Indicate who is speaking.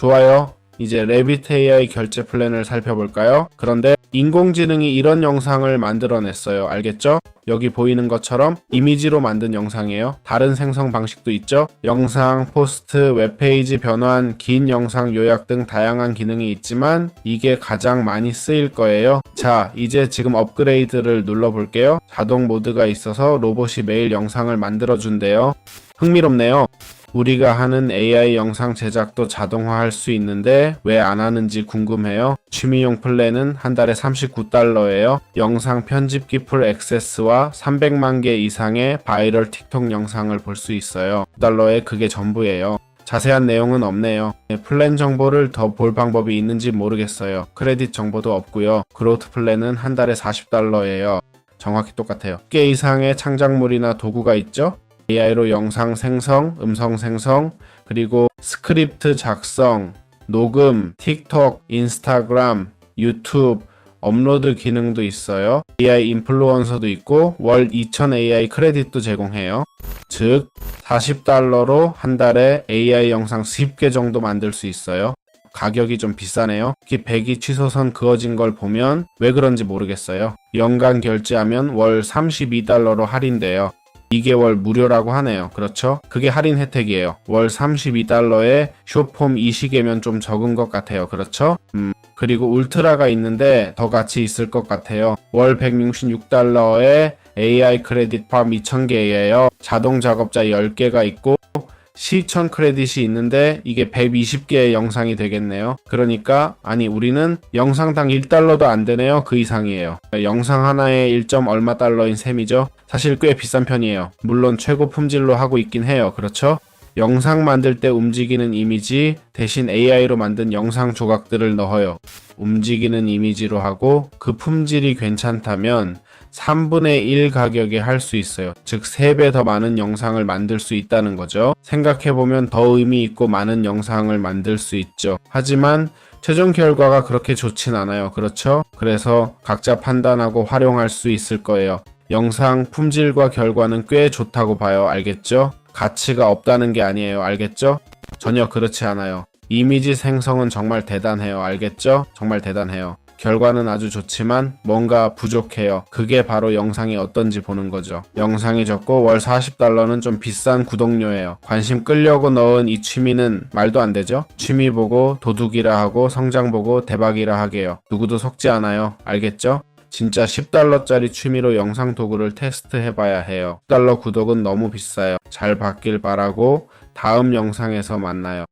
Speaker 1: 좋아요. 이제 레빗 AI 결제 플랜을 살펴볼까요? 그런데 인공지능이 이런 영상을 만들어냈어요. 알겠죠? 여기 보이는 것처럼 이미지로 만든 영상이에요. 다른 생성 방식도 있죠. 영상, 포스트, 웹페이지 변환, 긴 영상 요약 등 다양한 기능이 있지만 이게 가장 많이 쓰일 거예요. 자, 이제 지금 업그레이드를 눌러볼게요. 자동 모드가 있어서 로봇이 매일 영상을 만들어준대요. 흥미롭네요. 우리가 하는 AI 영상 제작도 자동화할 수 있는데 왜 안 하는지 궁금해요. 취미용 플랜은 한 달에 39달러예요. 영상 편집 기 풀 액세스와 300만 개 이상의 바이럴 틱톡 영상을 볼 수 있어요. 달러에 그게 전부예요. 자세한 내용은 없네요. 네, 플랜 정보를 더 볼 방법이 있는지 모르겠어요. 크레딧 정보도 없고요. 그로트 플랜은 한 달에 40달러예요. 정확히 똑같아요. 꽤 이상의 창작물이나 도구가 있죠? AI로 영상 생성, 음성 생성, 그리고 스크립트 작성, 녹음, 틱톡, 인스타그램, 유튜브, 업로드 기능도 있어요. AI 인플루언서도 있고 월 2000 AI 크레딧도 제공해요. 즉 40달러로 한 달에 AI 영상 10개 정도 만들 수 있어요. 가격이 좀 비싸네요. 특히 100이 취소선 그어진 걸 보면 왜 그런지 모르겠어요. 연간 결제하면 월 32달러로 할인돼요. 2개월 무료라고 하네요. 그렇죠? 그게 할인 혜택이에요. 월 32달러에 쇼폼 2시계면 좀 적은 것 같아요. 그렇죠? 음, 그리고 울트라가 있는데 더 같이 있을 것 같아요. 월 166달러에 AI 크레딧 팜 2000개예요. 자동 작업자 10개가 있고 시천 크레딧이 있는데 이게 120개의 영상이 되겠네요. 그러니까 아니 우리는 영상당 1달러도 안 되네요. 그 이상이에요. 영상 하나에 1. 얼마 달러인 셈이죠. 사실 꽤 비싼 편이에요. 물론 최고 품질로 하고 있긴 해요. 그렇죠? 영상 만들 때 움직이는 이미지 대신 AI로 만든 영상 조각들을 넣어요. 움직이는 이미지로 하고 그 품질이 괜찮다면 3분의 1 가격에 할 수 있어요. 즉 3배 더 많은 영상을 만들 수 있다는 거죠. 생각해보면 더 의미 있고 많은 영상을 만들 수 있죠. 하지만 최종 결과가 그렇게 좋진 않아요. 그렇죠? 그래서 각자 판단하고 활용할 수 있을 거예요. 영상 품질과 결과는 꽤 좋다고 봐요. 알겠죠? 가치가 없다는 게 아니에요. 알겠죠? 전혀 그렇지 않아요. 이미지 생성은 정말 대단해요. 알겠죠? 정말 대단해요. 결과는 아주 좋지만 뭔가 부족해요. 그게 바로 영상이 어떤지 보는 거죠. 영상이 적고 월 40달러는 좀 비싼 구독료예요. 관심 끌려고 넣은 이 취미는 말도 안 되죠? 취미 보고 도둑이라 하고 성장 보고 대박이라 하게요. 누구도 속지 않아요. 알겠죠? 진짜 10달러짜리 취미로 영상 도구를 테스트 해봐야 해요. 10달러 구독은 너무 비싸요. 잘 받길 바라고 다음 영상에서 만나요.